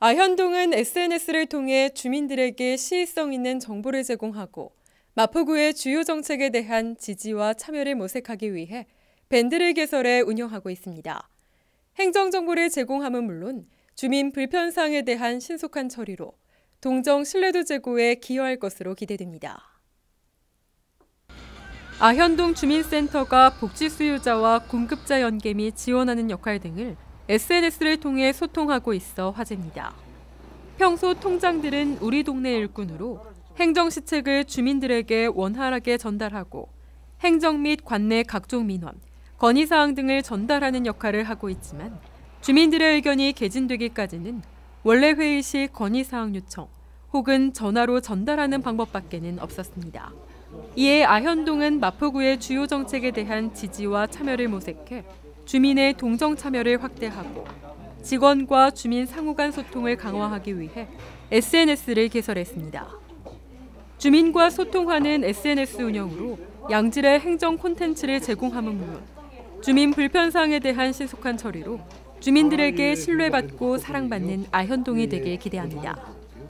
아현동은 SNS를 통해 주민들에게 시의성 있는 정보를 제공하고 마포구의 주요 정책에 대한 지지와 참여를 모색하기 위해 밴드를 개설해 운영하고 있습니다. 행정정보를 제공함은 물론 주민 불편사항에 대한 신속한 처리로 동정 신뢰도 제고에 기여할 것으로 기대됩니다. 아현동 주민센터가 복지 수요자와 공급자 연계 및 지원하는 역할 등을 SNS를 통해 소통하고 있어 화제입니다. 평소 통장들은 우리 동네 일꾼으로 행정 시책을 주민들에게 원활하게 전달하고 행정 및 관내 각종 민원, 건의사항 등을 전달하는 역할을 하고 있지만 주민들의 의견이 개진되기까지는 원래 회의 시 건의사항 요청 혹은 전화로 전달하는 방법밖에는 없었습니다. 이에 아현동은 마포구의 주요 정책에 대한 지지와 참여를 모색해 주민의 동정 참여를 확대하고 직원과 주민 상호 간 소통을 강화하기 위해 SNS를 개설했습니다. 주민과 소통하는 SNS 운영으로 양질의 행정 콘텐츠를 제공함은 물론 주민 불편 사항에 대한 신속한 처리로 주민들에게 신뢰받고 사랑받는 아현동이 되길 기대합니다.